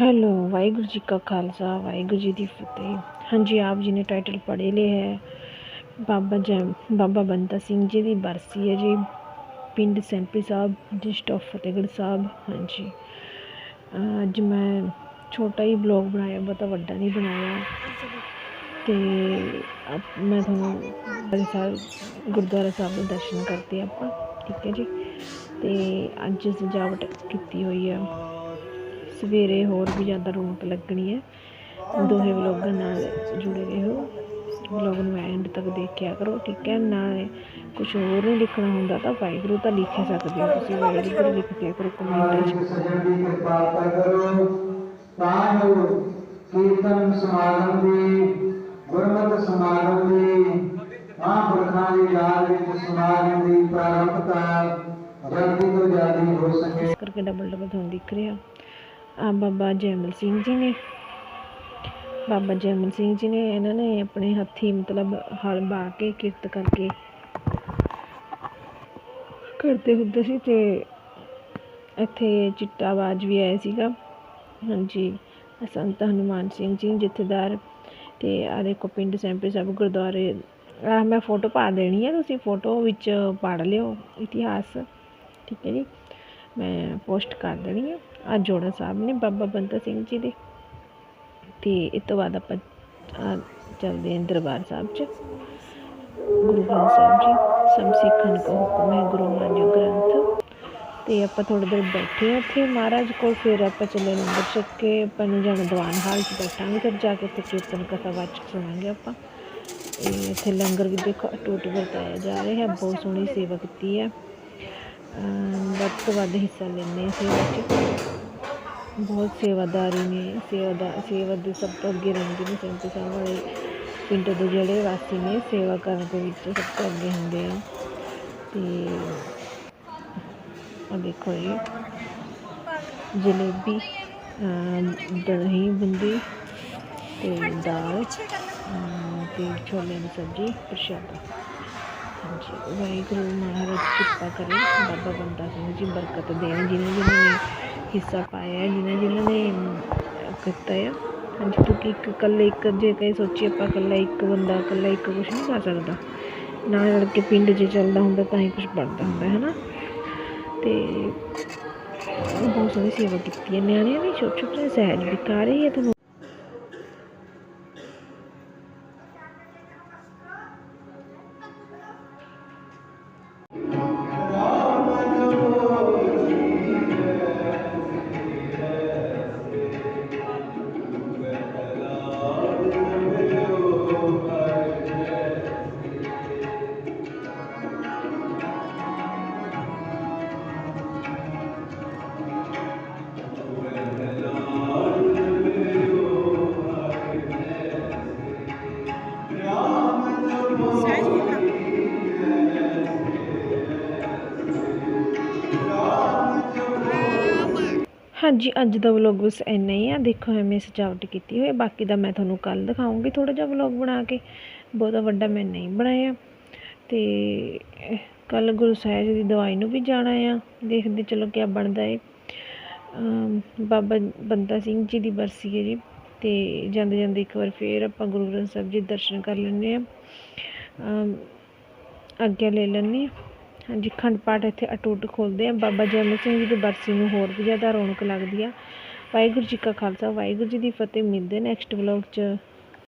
Hello, Waheguru ji ਕਾ ਖਾਲਸਾ, ਵਾਹਿਗੁਰੂ ਜੀ ਦੀ ਫਤਿਹ। ਹਾਂਜੀ, ਆਪ ਜੀ ਨੇ ਟਾਈਟਲ ਪੜ੍ਹੇ ਲਿਆ ਹੈ। ਬਾਬਾ ਜੈ, ਬਾਬਾ ਬੰਤਾ ਸਿੰਘ ਜੀ ਦੀ ਬਰਸੀ ਹੈ ਜੀ। ਪਿੰਡ ਸੈਂਪੀ ਸਾਹਿਬ ਡਿਸਟ ਆਫ ਫਤਿਹਗੜ੍ਹ ਸਾਹਿਬ, ਹਾਂਜੀ। ਅੱਜ ਮੈਂ ਛੋਟਾ ਹੀ ਬਲੌਗ ਬਣਾਇਆ, ਬਹੁਤਾ ਵੱਡਾ ਨਹੀਂ ਬਣਾਇਆ। ਤੇ ਮੈਂ ਤੁਹਾਨੂੰ ਬੜੇ ਸਾਹਿਬ, ਗੁਰਦੁਆਰਾ ਸਾਹਿਬ ਦੇ ਦਰਸ਼ਨ ਕਰਦੇ ਆਪਾਂ, ਠੀਕ ਹੈ ਜੀ। ਤੇ ਅੱਜ ਸਜਾਵਟ ਕੀਤੀ ਹੋਈ ਹੈ। ਸਵੇਰੇ ਹੋਰ ਵੀ ਜ਼ਿਆਦਾ ਰੌਣਕ ਲੱਗਣੀ ਹੈ। ਦੋਹੇ ਵਲੋਗਾਂ ਨਾਲ ਜੁੜੇ ਰਹੋ। ਵਲੋਗ ਨੂੰ ਐਂਡ ਤੱਕ ਦੇਖਿਆ ਕਰੋ ਠੀਕ ਹੈ? ਨਾਲੇ ਕੁਝ ਹੋਰ ਨਹੀਂ ਲਿਖਣਾ ਹੁੰਦਾ ਤਾਂ ਵਾਹਿਗੁਰੂ ਤਾਂ ਲਿਖ ਹੀ ਸਕਦੇ ਹੋ। ਤੁਸੀਂ ਵਾਹਿਗੁਰੂ ਲਿਖ ਕੇ ਕਰੋ ਕਮੈਂਟ 'ਚ ਸਜਣ ਦੀ ਕਿਰਪਾ ਕਰੋ। ਤਾਂ ਜੋ ਕੀਰਤਨ ਸਮਾਗਮ ਦੀ ਗੁਰਮਤਿ ਸਮਾਗਮ ਦੀ ਮਹਾਂਪੁਰਖਾਂ ਦੀ ਯਾਦ ਵਿੱਚ ਸਮਾਗਮ ਦੀ ਪ੍ਰਾਰੰਭਤਾ ਜਲਦੀ ਤੋਂ ਜਲਦੀ ਹੋ ਸਕੇ। ਇਸ ਕਰਕੇ ਡਬਲ ਡਬਲ ਤੁਹਾਨੂੰ ਦਿਖ ਰਿਹਾ। ਆ ਬਾਬਾ ਜੈਮਲ ਸਿੰਘ ਜੀ ਨੇ। ਬਾਬਾ ਜੈਮਲ ਸਿੰਘ ਜੀ ਨੇ ਇਹਨਾਂ ਨੇ ਆਪਣੇ ਹੱਥੀ ਮਤਲਬ ਹਲ ਬਾ ਕੇ ਕਿਰਤ ਕਰਕੇ ਕਰਦੇ ਹੁੰਦੇ ਸੀ ਤੇ ਇੱਥੇ ਚਿੱਟਾਬਾਜ ਵੀ ਆਇਆ ਸੀਗਾ। ਹਾਂਜੀ ਸੰਤ ਹਨੂਮਾਨ ਸਿੰਘ ਜੀ ਜਥੇਦਾਰ ਤੇ ਆ ਦੇਖੋ ਪਿੰਡ ਸੈਂਪੇ ਸਾਹਿਬ ਗੁਰਦੁਆਰੇ। ਆ ਮੈਂ ਫੋਟੋ ਪਾ ਦੇਣੀ ਹੈ ਤੁਸੀਂ ਫੋਟੋ ਵਿੱਚ ਪੜ੍ਹ ਲਿਓ ਇਤਿਹਾਸ। ਠੀਕ ਹੈ ਜੀ। ਮੈਂ ਪੋਸਟ ਕਰ ਦੇਣੀ ਆ। ਆ ਜੋੜਾ ਸਾਹਿਬ ਨੇ, ਬਾਬਾ ਬੰਦਾ ਸਿੰਘ ਜੀ ਦੇ। ਤੇ ਇਸ ਤੋਂ ਬਾਅਦ ਆਪਾਂ ਚੱਲਦੇ ਹਾਂ ਦਰਬਾਰ ਸਾਹਿਬ 'ਚ। ਗੁਰੂ ਗ੍ਰੰਥ ਸਾਹਿਬ ਜੀ, ਸਭ ਸਿੱਖਣ ਕੋ ਹੁਕਮ ਹੈ ਗੁਰੂ ਮਾਨਿਓ ਗ੍ਰੰਥ। ਤੇ ਆਪਾਂ ਥੋੜੀ ਦੇਰ ਬੈਠੇ ਹਾਂ ਇੱਥੇ। ਮਹਾਰਾਜ ਕੋਲ ਫਿਰ ਆਪਾਂ ਚੱਲੇ ਲੰਗਰ ਛਕ ਕੇ, ਆਪਾਂ ਨੂੰ ਜਾਣਾ ਦੀਵਾਨ ਹਾਲ 'ਚ ਬੈਠਾਂਗੇ। ਫਿਰ ਜਾ ਕੇ ਉੱਥੇ ਕੀਰਤਨ ਕਥਾ ਵਾਚਕ ਸੁਣਾਂਗੇ ਆਪਾਂ। ਇਹ ਇੱਥੇ ਲੰਗਰ ਵੀ ਦੇਖੋ ਅਟੁੱਟ ਵਰਤਾਇਆ ਜਾ ਰਿਹਾ ਹੈ ਬਹੁਤ ਸੋਹਣੀ ਸੇਵਾ ਕੀਤੀ ਹੈ। ਵੱਧ ਤੋਂ ਵੱਧ ਹਿੱਸਾ ਲੈਂਦੇ ਹਾਂ ਸੇਵਾ 'ਚ। ਬਹੁਤ ਸੇਵਾਦਾਰੀ ਨੇ, ਸੇਵਾਦਾ, ਸੇਵਾ ਦੇ ਸਭ ਤੋਂ ਅੱਗੇ ਰਹਿੰਦੇ ਨੇ ਸੰਤ ਸਾਹਿਬ ਵਾਲੇ ਪਿੰਡ ਦੇ ਜਿਹੜੇ ਵਾਸੀ ਨੇ, ਸੇਵਾ ਕਰਨ ਦੇ ਵਿੱਚ ਸਭ ਤੋਂ ਅੱਗੇ ਹੁੰਦੇ ਆ। ਅਤੇ ਆ ਦੇਖੋ ਜੀ ਜਲੇਬੀ ਦਹੀਂ, ਬੁੰਦੀ ਅਤੇ ਦਾਲ ਅਤੇ ਤੇ ਛੋਲੇ ਦੀ ਸਬਜ਼ੀ, ਪ੍ਰਸ਼ਾਦਾ। ਹਾਂਜੀ ਵਾਹਿਗੁਰੂ ਮਹਾਰਾਜ ਕਿਰਪਾ ਕਰੇ ਬਾਬਾ ਬੰਦਾ ਸਿੰਘ ਜੀ ਬਰਕਤ ਦੇਣ ਜਿਨ੍ਹਾਂ ਜਿਨ੍ਹਾਂ ਨੇ ਹਿੱਸਾ ਪਾਇਆ ਹੈ, ਜਿਨ੍ਹਾਂ ਜਿਨ੍ਹਾਂ ਨੇ ਕੀਤਾ ਹੈ ਹਾਂਜੀ ਕਿਉਂਕਿ ਇੱਕ ਇਕੱਲੇ ਇੱਕ ਜੇ ਕਹੇ ਸੋਚੀ ਆਪਾਂ ਇਕੱਲਾ ਇੱਕ ਬੰਦਾ ਇਕੱਲਾ ਇੱਕ ਕੁਛ ਨਹੀਂ ਕਰ ਸਕਦਾ। ਨਾਲ ਰਲ ਕੇ ਪਿੰਡ ਜੇ ਚੱਲਦਾ ਹੁੰਦਾ ਤਾਂ ਹੀ ਕੁਛ ਬਣਦਾ ਹੁੰਦਾ ਹੈ ਨਾ ਤੇ ਬਹੁਤ ਸਾਰੀ ਸੇਵਾ ਕੀਤੀ ਹੈ। ਨਿਆਣਿਆਂ ਨੇ ਛੋਟੇ ਛੋਟੇ ਸਹਿਜ ਵੀ ਕਰ ਰਹੀ ਹੈ ਤੁਹਾਨੂੰ। ਹਾਂਜੀ, ਅੱਜ ਦਾ ਵਲੌਗ ਬਸ ਇੰਨਾ ਹੀ ਆ। ਦੇਖੋ, ਐਵੇਂ ਸਜਾਵਟ ਕੀਤੀ ਹੋਈ ਬਾਕੀ ਦਾ ਮੈਂ ਤੁਹਾਨੂੰ ਕੱਲ ਦਿਖਾਉਂਗੀ ਥੋੜਾ ਜਿਹਾ ਵਲੌਗ ਬਣਾ ਕੇ। ਬਹੁਤਾ ਵੱਡਾ ਮੈਂ ਨਹੀਂ ਬਣਾਇਆ। ਤੇ ਕੱਲ ਗੁਰੂ ਸਾਹਿਬ ਜੀ ਦੀ ਦਵਾਈ ਨੂੰ ਵੀ ਜਾਣਾ ਆ। ਦੇਖਦੇ ਚਲੋ ਕੀ ਬਣਦਾ ਏ। ਬਾਬਾ ਬੰਦਾ ਸਿੰਘ ਜੀ ਦੀ ਬਰਸੀ ਹੈ ਜੀ। ਤੇ ਜਾਂਦੇ ਜਾਂਦੇ ਇੱਕ ਵਾਰ ਫੇਰ ਆਪਾਂ ਗੁਰੂ ਗ੍ਰੰਥ ਸਾਹਿਬ ਜੀ ਦੇ ਦਰਸ਼ਨ ਕਰ ਲੈਂਦੇ ਆ ਅੱਗੇ ਲੈ ਲੈਂਦੇ ਹਾਂ। ਹਾਂਜੀ, ਖੰਡ ਪਾਠ ਇੱਥੇ ਅਟੁੱਟ ਖੋਲਦੇ ਆ। ਬਾਬਾ ਜੈਮਲ ਸਿੰਘ ਜੀ ਦੀ ਬਰਸੀ ਨੂੰ ਹੋਰ ਵੀ ਜ਼ਿਆਦਾ ਰੌਣਕ ਲੱਗਦੀ ਆ। ਵਾਹਿਗੁਰੂ ਜੀ ਕਾ ਖਾਲਸਾ, ਵਾਹਿਗੁਰੂ ਜੀ ਦੀ ਫਤਿਹ। ਮਿਲਦੇ ਨੈਕਸਟ ਵਲੌਗ 'ਚ।